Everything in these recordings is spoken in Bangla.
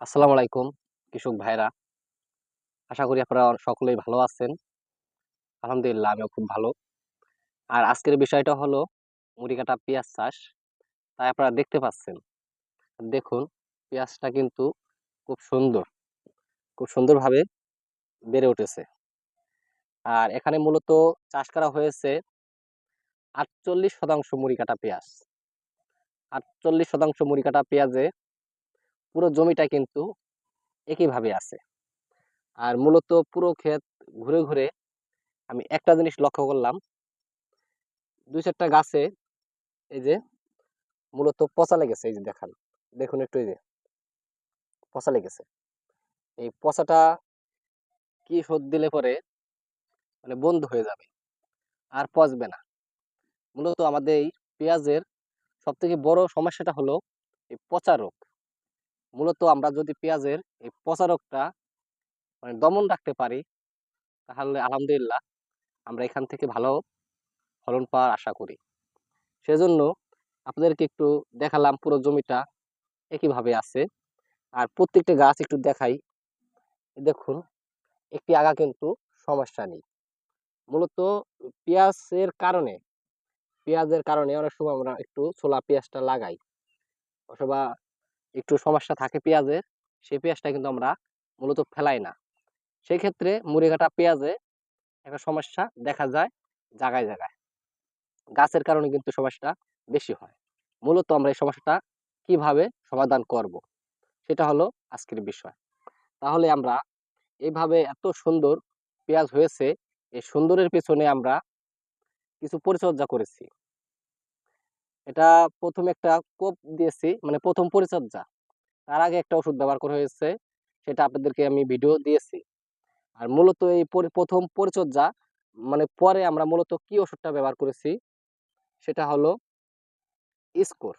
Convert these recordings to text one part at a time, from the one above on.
আসসালামু আলাইকুম, কৃষক ভাইরা। আশা করি আপনারা সকলেই ভালো আছেন। আলহামদুলিল্লাহ, আমিও খুব ভালো। আর আজকের বিষয়টা হলো মুড়ি কাটা পেঁয়াজ চাষ। তাই আপনারা দেখতে পাচ্ছেন। দেখুন, পেঁয়াজটা কিন্তু খুব সুন্দর। খুব সুন্দরভাবে বেড়ে উঠেছে। আর এখানে মূলত চাষ করা হয়েছে আটচল্লিশ শতাংশ মুড়ি কাটা পেঁয়াজ। আটচল্লিশ শতাংশ মুড়ি কাটা পেঁয়াজে পুরো জমিটা কিন্তু একইভাবে আছে। আর মূলত পুরো ক্ষেত ঘুরে ঘুরে আমি একটা জিনিস লক্ষ্য করলাম। দুই চারটা গাছে এই যে মূলত পচা লেগেছে, এই যে দেখান। দেখুন একটু এই যে, পচা লেগেছে। এই পচাটা কি শোধ দিলে পরে মানে বন্ধ হয়ে যাবে, আর পচবে না। মূলত আমাদের এই পেঁয়াজের সব থেকে বড় সমস্যাটা হলো এই পচা রোগ। মূলত আমরা যদি পেঁয়াজের এই রোগটা মানে দমন রাখতে পারি, তাহলে আলহামদুলিল্লাহ আমরা এখান থেকে ভালো ফলন পাওয়ার আশা করি। সেজন্য আপনাদেরকে একটু দেখালাম পুরো জমিটা একইভাবে আছে। আর প্রত্যেকটা গাছ একটু দেখাই। দেখুন, একটি আগা কিন্তু সমস্যা নেই। মূলত পেঁয়াজের কারণে পেঁয়াজের কারণে অনেক সময় আমরা একটু ছোলা পেঁয়াজটা লাগাই অথবা একটু সমস্যা থাকে পেঁয়াজের সেই পেঁয়াজটা কিন্তু আমরা মূলত ফেলাই না। সেই ক্ষেত্রে মুড়ি কাটা পেঁয়াজে একটা সমস্যা দেখা যায় জায়গায় জায়গায় গাছের কারণে কিন্তু সমস্যাটা বেশি হয়। মূলত আমরা এই সমস্যাটা কীভাবে সমাধান করব? সেটা হলো আজকের বিষয়। তাহলে আমরা এইভাবে এত সুন্দর পেঁয়াজ হয়েছে, এই সুন্দরের পেছনে আমরা কিছু পরিচর্যা করেছি। এটা প্রথম একটা কোপ দিয়েছি মানে প্রথম পরিচর্যা। তার আগে একটা ওষুধ ব্যবহার করা হয়েছে, সেটা আপনাদেরকে আমি ভিডিও দিয়েছি। আর মূলত এই প্রথম পরিচর্যা মানে পরে আমরা মূলত কি ওষুধটা ব্যবহার করেছি, সেটা হলো স্কোর।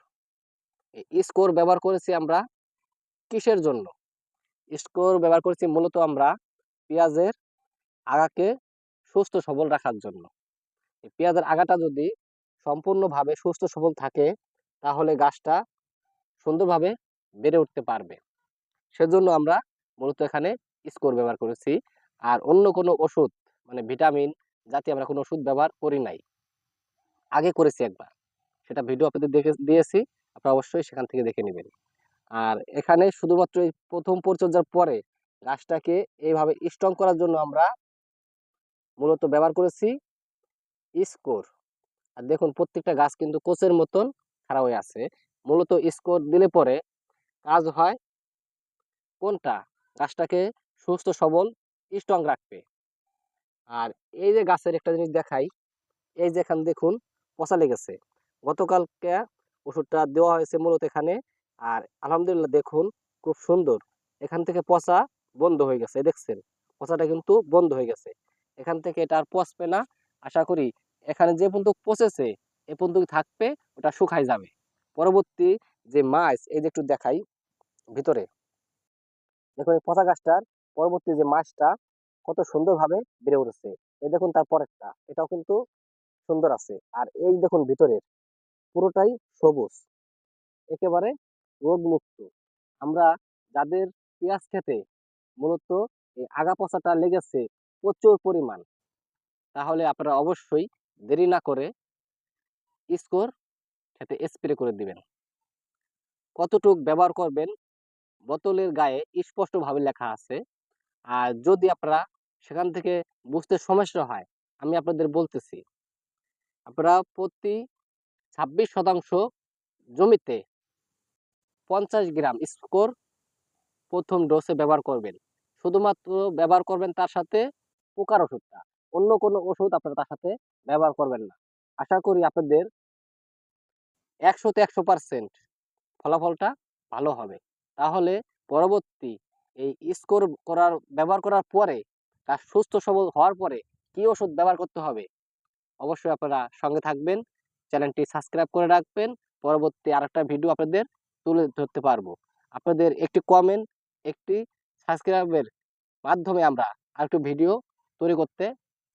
স্কোর ব্যবহার করেছি আমরা কিসের জন্য? স্কোর ব্যবহার করেছি মূলত আমরা পেঁয়াজের আগাকে সুস্থ সবল রাখার জন্য। পেঁয়াজের আগাটা যদি সম্পূর্ণভাবে সুস্থ সবল থাকে, তাহলে গাছটা সুন্দরভাবে বেড়ে উঠতে পারবে। সেজন্য আমরা মূলত এখানে স্কোর ব্যবহার করেছি। আর অন্য কোনো ওষুধ মানে ভিটামিন জাতীয় আমরা কোনো ওষুধ ব্যবহার করি নাই। আগে করেছি একবার। সেটা ভিডিও আপনাদের দেখে, দিয়েছি। আপনারা অবশ্যই সেখান থেকে দেখে নেবেন। আর এখানে শুধুমাত্র এই প্রথম পরিচর্যার পরে গাছটাকে এইভাবে স্ট্রং করার জন্য আমরা মূলত ব্যবহার করেছি স্কোর। আর দেখুন প্রত্যেকটা গাছ কিন্তু কোচের মতন খাড়া হয়ে আছে। মূলত স্কোর দিলে পরে কাজ হয় কোনটা? গাছটাকে সুস্থ, সবল স্ট্রং রাখবে আর এই যে গাছের একটা জিনিস দেখাই, এই যে এখানে দেখুন পচা লেগেছে। গতকালকে ওষুধটা দেওয়া হয়েছে মূলত এখানে আর আলহামদুলিল্লাহ দেখুন খুব সুন্দর। এখান থেকে পচা বন্ধ হয়ে গেছে দেখছেন? পচাটা কিন্তু বন্ধ হয়ে গেছে। এখান থেকে এটা আর পচবে না। আশা করি এখানে যে পর্যন্ত পচেছে এ পর্যন্ত থাকবে, ওটা শুকাই যাবে। পরবর্তী যে মাছ, এই যে একটু দেখাই ভিতরে। দেখুন, এই পচা গাছটার পরবর্তী যে মাছটা কত সুন্দরভাবে বেড়ে উঠেছে। এই দেখুন, তার পরেরটা, এটাও কিন্তু সুন্দর আছে। আর এই দেখুন, ভিতরের পুরোটাই সবুজ, একেবারে রোগ মুক্ত আমরা যাদের পেঁয়াজ খেতে মূলত এই আগা পচাটা লেগেছে প্রচুর পরিমাণ, তাহলে আপনারা অবশ্যই দেরি না করে স্কোর খেতে স্প্রে করে দিবেন। কতটুক ব্যবহার করবেন? বোতলের গায়ে স্পষ্টভাবে লেখা আছে। আর যদি আপনারা সেখান থেকে বুঝতে সমস্যা হয়, আমি আপনাদের বলতেছি, আপনারা প্রতি ছাব্বিশ শতাংশ জমিতে পঞ্চাশ গ্রাম স্কোর প্রথম ডোসে ব্যবহার করবেন। শুধুমাত্র ব্যবহার করবেন তার সাথে পোকার ওষুধটা। অন্য কোনো ওষুধ আপনারা তার সাথে ব্যবহার করবেন না। আশা করি আপনাদের একশোতে একশো পার্সেন্ট ফলাফলটা ভালো হবে। তাহলে পরবর্তী এই স্কোর করার, ব্যবহার করার পরে তার সুস্থ সবল হওয়ার পরে কি ওষুধ ব্যবহার করতে হবে? অবশ্যই আপনারা সঙ্গে থাকবেন, চ্যানেলটি সাবস্ক্রাইব করে রাখবেন, পরবর্তী আরেকটা ভিডিও আপনাদের তুলে ধরতে পারব। আপনাদের একটি কমেন্ট একটি সাবস্ক্রাইবের মাধ্যমে আমরা আর আরেকটু ভিডিও তৈরি করতে